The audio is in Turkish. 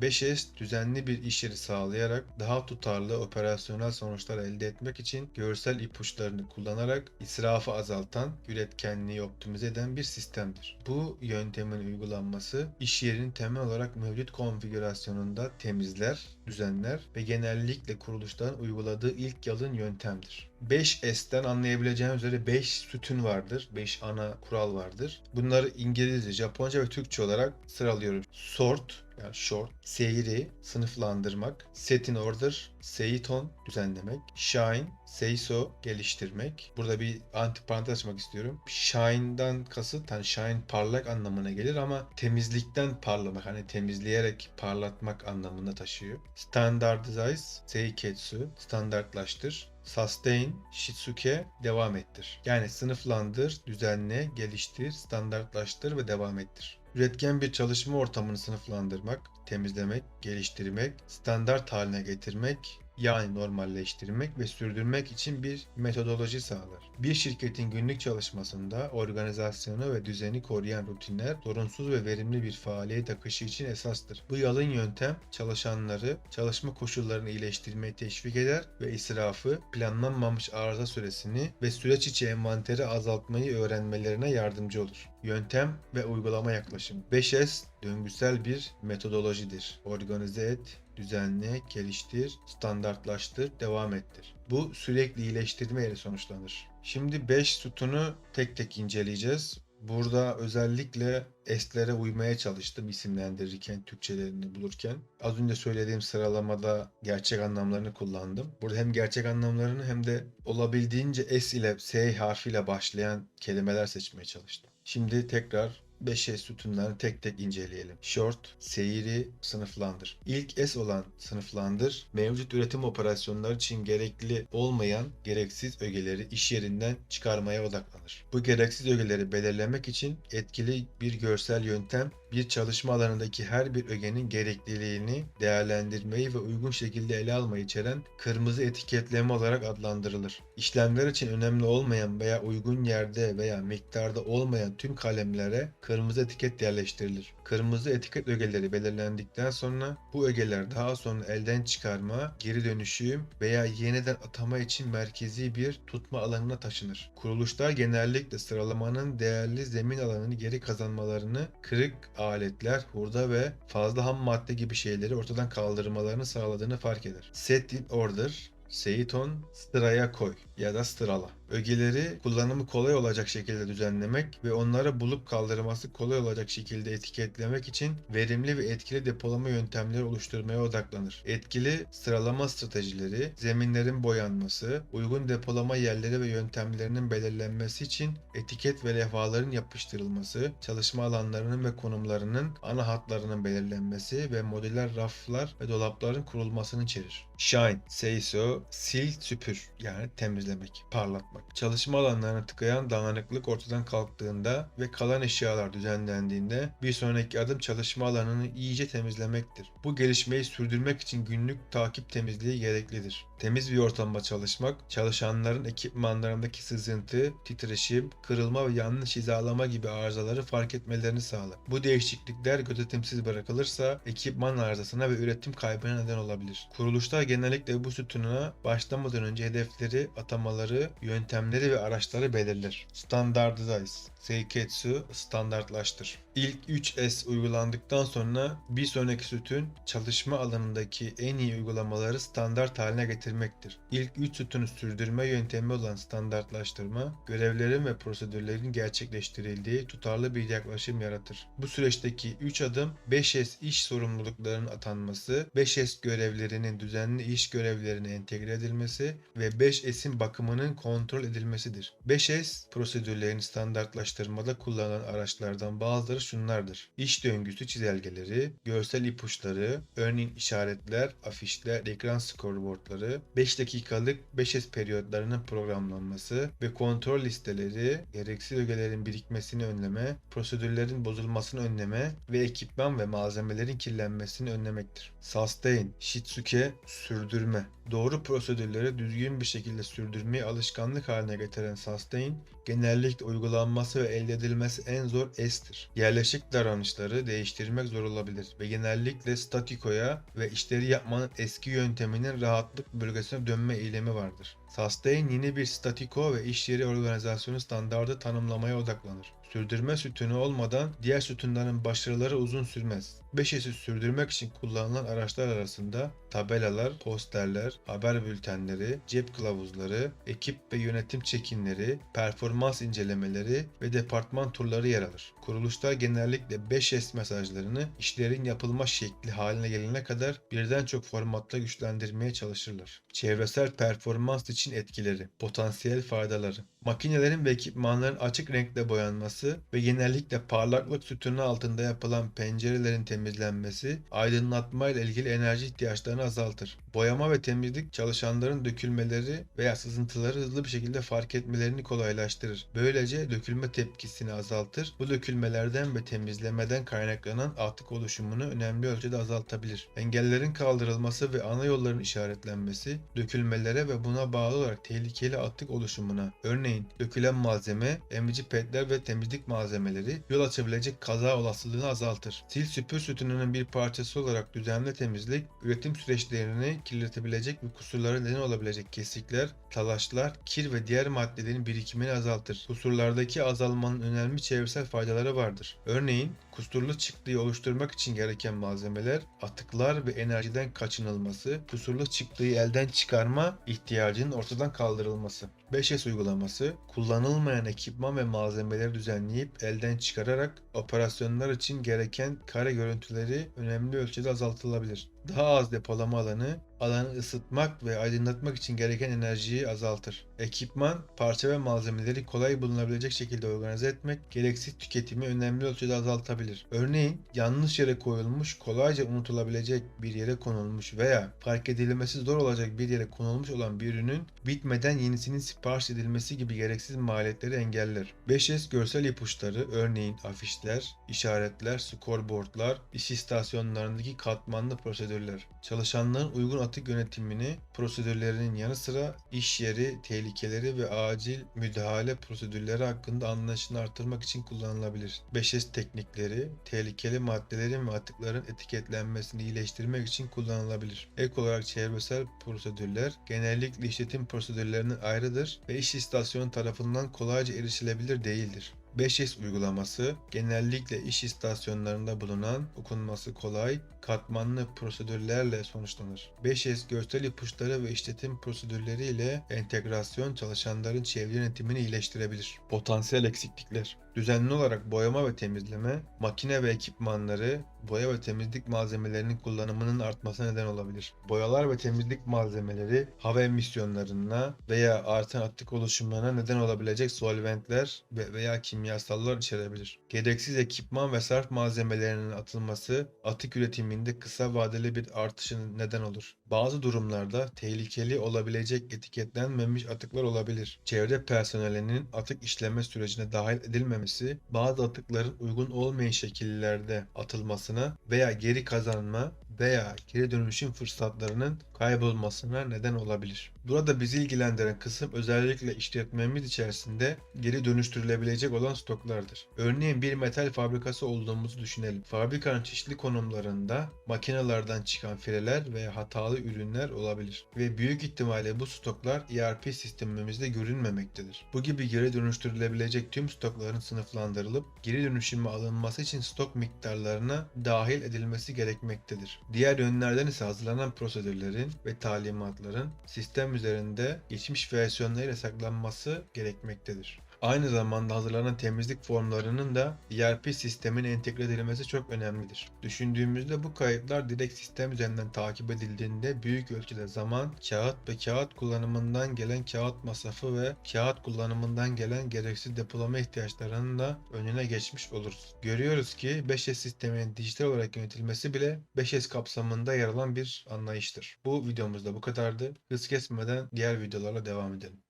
5S düzenli bir iş yeri sağlayarak daha tutarlı operasyonel sonuçlar elde etmek için görsel ipuçlarını kullanarak israfı azaltan, üretkenliği optimize eden bir sistemdir. Bu yöntemin uygulanması iş yerinin temel olarak mevcut konfigürasyonunda temizler, düzenler ve genellikle kuruluşların uyguladığı ilk yalın yöntemdir. 5S'ten anlayabileceğiniz üzere 5 sütun vardır. 5 ana kural vardır. Bunları İngilizce, Japonca ve Türkçe olarak sıralıyorum. Sort, yani short, seyri, sınıflandırmak, set in order, seiton, düzenlemek, shine, seiso, geliştirmek. Burada bir antiparantez açmak istiyorum. Shine'dan kasıt, hani shine parlak anlamına gelir ama temizlikten parlamak, hani temizleyerek parlatmak anlamında taşıyor. Standardize, seiketsu, standartlaştır, Sustain, Shitsuke, devam ettir. Yani sınıflandır, düzenle, geliştir, standartlaştır ve devam ettir. Üretken bir çalışma ortamını sınıflandırmak, temizlemek, geliştirmek, standart haline getirmek, yani normalleştirmek ve sürdürmek için bir metodoloji sağlar. Bir şirketin günlük çalışmasında organizasyonu ve düzeni koruyan rutinler sorunsuz ve verimli bir faaliyet akışı için esastır. Bu yalın yöntem çalışanları çalışma koşullarını iyileştirmeye teşvik eder ve israfı, planlanmamış arıza süresini ve süreç içi envanteri azaltmayı öğrenmelerine yardımcı olur. Yöntem ve uygulama yaklaşım. 5S döngüsel bir metodolojidir. Organize et, düzenle, geliştir, standartlaştır, devam ettir. Bu sürekli iyileştirme ile sonuçlanır. Şimdi 5 sütunu tek tek inceleyeceğiz. Burada özellikle S'lere uymaya çalıştım isimlendirirken, Türkçelerini bulurken. Az önce söylediğim sıralamada gerçek anlamlarını kullandım. Burada hem gerçek anlamlarını hem de olabildiğince S ile S harfiyle başlayan kelimeler seçmeye çalıştım. Şimdi tekrar 5S sütunlarını tek tek inceleyelim. Short, seyri, sınıflandır. İlk S olan sınıflandır, mevcut üretim operasyonları için gerekli olmayan gereksiz ögeleri iş yerinden çıkarmaya odaklanır. Bu gereksiz ögeleri belirlemek için etkili bir görsel yöntem bir çalışma alanındaki her bir ögenin gerekliliğini değerlendirmeyi ve uygun şekilde ele almayı içeren kırmızı etiketleme olarak adlandırılır. İşlemler için önemli olmayan veya uygun yerde veya miktarda olmayan tüm kalemlere kırmızı etiket yerleştirilir. Kırmızı etiket ögeleri belirlendikten sonra bu ögeler daha sonra elden çıkarma, geri dönüşüm veya yeniden atama için merkezi bir tutma alanına taşınır. Kuruluşlar genellikle sıralamanın değerli zemin alanını geri kazanmalarını, kırık aletler, hurda ve fazla ham madde gibi şeyleri ortadan kaldırmalarını sağladığını fark eder. Set in order, Seiton sıraya koy ya da sırala. Ögeleri kullanımı kolay olacak şekilde düzenlemek ve onları bulup kaldırması kolay olacak şekilde etiketlemek için verimli ve etkili depolama yöntemleri oluşturmaya odaklanır. Etkili sıralama stratejileri, zeminlerin boyanması, uygun depolama yerleri ve yöntemlerinin belirlenmesi için etiket ve levhaların yapıştırılması, çalışma alanlarının ve konumlarının ana hatlarının belirlenmesi ve modüler raflar ve dolapların kurulmasını içerir. Shine, seiso, sil, süpür yani temizlemek, parlatmak. Çalışma alanlarını tıkayan dağınıklık ortadan kalktığında ve kalan eşyalar düzenlendiğinde bir sonraki adım çalışma alanını iyice temizlemektir. Bu gelişmeyi sürdürmek için günlük takip temizliği gereklidir. Temiz bir ortamda çalışmak, çalışanların ekipmanlarındaki sızıntı, titreşim, kırılma ve yanlış hizalama gibi arızaları fark etmelerini sağlar. Bu değişiklikler gözetimsiz bırakılırsa ekipman arızasına ve üretim kaybına neden olabilir. Kuruluşlar genellikle bu sütununa başlamadan önce hedefleri, atamaları, yöntemleri ve araçları belirler. Standardize, Seiketsu standartlaştır. İlk 3S uygulandıktan sonra bir sonraki sütun çalışma alanındaki en iyi uygulamaları standart haline getirmektir. İlk 3 sütunu sürdürme yöntemi olan standartlaştırma, görevlerin ve prosedürlerin gerçekleştirildiği tutarlı bir yaklaşım yaratır. Bu süreçteki 3 adım 5S iş sorumluluklarının atanması, 5S görevlerinin düzenli iş görevlerine entegre edilmesi ve 5S'in bakımının kontrol edilmesidir. 5S prosedürlerini standartlaştırmada kullanılan araçlardan bazıları şunlardır. İş döngüsü çizelgeleri, görsel ipuçları, örneğin işaretler, afişler, ekran scoreboardları, 5 dakikalık 5S periyotlarının programlanması ve kontrol listeleri, gereksiz ögelerin birikmesini önleme, prosedürlerin bozulmasını önleme ve ekipman ve malzemelerin kirlenmesini önlemektir. Sustain, Shitsuke, sürdürme. Doğru prosedürleri düzgün bir şekilde sürdürmeyi alışkanlık haline getiren Sustain, genellikle uygulanması ve elde edilmesi en zor S'tir. Yer Yerleşik davranışları değiştirmek zor olabilir ve genellikle statikoya ve işleri yapmanın eski yönteminin rahatlık bölgesine dönme eğilimi vardır. Sustain yeni bir statiko ve iş yeri organizasyonu standardı tanımlamaya odaklanır. Sürdürme sütunu olmadan diğer sütunların başarıları uzun sürmez. 5S'i sürdürmek için kullanılan araçlar arasında tabelalar, posterler, haber bültenleri, cep kılavuzları, ekip ve yönetim çekimleri, performans incelemeleri ve departman turları yer alır. Kuruluşlar genellikle 5S mesajlarını işlerin yapılma şekli haline gelene kadar birden çok formatta güçlendirmeye çalışırlar. Çevresel performans için etkileri, potansiyel faydaları, makinelerin ve ekipmanların açık renkle boyanması ve genellikle parlaklık sütunu altında yapılan pencerelerin temizlenmesi, aydınlatma ile ilgili enerji ihtiyaçlarını azaltır. Boyama ve temizlik çalışanların dökülmeleri veya sızıntıları hızlı bir şekilde fark etmelerini kolaylaştırır. Böylece dökülme tepkisini azaltır. Bu dökülmelerden ve temizlemeden kaynaklanan atık oluşumunu önemli ölçüde azaltabilir. Engellerin kaldırılması ve ana yolların işaretlenmesi, dökülmelere ve buna bağlı olarak tehlikeli atık oluşumuna, örneğin dökülen malzeme, emici petler ve temizlik malzemeleri yol açabilecek kaza olasılığını azaltır. Sil süpür sütununun bir parçası olarak düzenli temizlik, üretim süreçlerini kirletebilecek ve kusurlara neden olabilecek kesikler, talaşlar, kir ve diğer maddelerin birikimini azaltır. Kusurlardaki azalmanın önemli çevresel faydaları vardır. Örneğin kusurlu çıktığı oluşturmak için gereken malzemeler, atıklar ve enerjiden kaçınılması, kusurlu çıktığı elden çıkarma ihtiyacının ortadan kaldırılması. 5S uygulaması, kullanılmayan ekipman ve malzemeleri düzenleyip elden çıkararak operasyonlar için gereken kare görüntüleri önemli ölçüde azaltılabilir. Daha az depolama alanı, alanı ısıtmak ve aydınlatmak için gereken enerjiyi azaltır. Ekipman, parça ve malzemeleri kolay bulunabilecek şekilde organize etmek, gereksiz tüketimi önemli ölçüde azaltabilir. Örneğin, yanlış yere koyulmuş, kolayca unutulabilecek bir yere konulmuş veya fark edilmesi zor olacak bir yere konulmuş olan bir ürünün bitmeden yenisinin sipariş edilmesi gibi gereksiz maliyetleri engeller. 5S görsel ipuçları, örneğin afişler, işaretler, scoreboardlar, iş istasyonlarındaki katmanlı prosedürler. Çalışanların uygun atık yönetimini prosedürlerinin yanı sıra iş yeri tehlikeleri ve acil müdahale prosedürleri hakkında anlayışını artırmak için kullanılabilir. 5S teknikleri, tehlikeli maddelerin ve atıkların etiketlenmesini iyileştirmek için kullanılabilir. Ek olarak çevresel prosedürler genellikle işletim prosedürlerinin ayrıdır ve iş istasyonu tarafından kolayca erişilebilir değildir. 5S uygulaması genellikle iş istasyonlarında bulunan okunması kolay, katmanlı prosedürlerle sonuçlanır. 5S görsel ipuçları ve işletim prosedürleri ile entegrasyon çalışanların çevre yönetimini iyileştirebilir. Potansiyel eksiklikler Düzenli olarak boyama ve temizleme, makine ve ekipmanları, boya ve temizlik malzemelerinin kullanımının artmasına neden olabilir. Boyalar ve temizlik malzemeleri hava emisyonlarına veya artan atık oluşumlarına neden olabilecek solventler ve veya kimyasallar içerebilir. Gereksiz ekipman ve sarf malzemelerinin atılması atık üretiminde kısa vadeli bir artışın neden olur. Bazı durumlarda tehlikeli olabilecek etiketlenmemiş atıklar olabilir. Çevre personelinin atık işleme sürecine dahil edilmemesi, bazı atıkların uygun olmayan şekillerde atılmasına veya geri kazanma veya geri dönüşüm fırsatlarının kaybolmasına neden olabilir. Burada bizi ilgilendiren kısım özellikle işletmemiz içerisinde geri dönüştürülebilecek olan stoklardır. Örneğin bir metal fabrikası olduğumuzu düşünelim. Fabrikanın çeşitli konumlarında makinelerden çıkan fileler veya hatalı ürünler olabilir. Ve büyük ihtimalle bu stoklar ERP sistemimizde görünmemektedir. Bu gibi geri dönüştürülebilecek tüm stokların sınıflandırılıp geri dönüşüme alınması için stok miktarlarına dahil edilmesi gerekmektedir. Diğer yönlerden ise hazırlanan prosedürlerin ve talimatların sistem üzerinde geçmiş versiyonlarıyla saklanması gerekmektedir. Aynı zamanda hazırlanan temizlik formlarının da ERP sistemine entegre edilmesi çok önemlidir. Düşündüğümüzde bu kayıtlar direkt sistem üzerinden takip edildiğinde büyük ölçüde zaman, kağıt ve kağıt kullanımından gelen kağıt masrafı ve kağıt kullanımından gelen gereksiz depolama ihtiyaçlarının da önüne geçmiş oluruz. Görüyoruz ki 5S sisteminin dijital olarak yönetilmesi bile 5S kapsamında yer alan bir anlayıştır. Bu videomuzda bu kadardı. Hız kesmeden diğer videolarla devam edelim.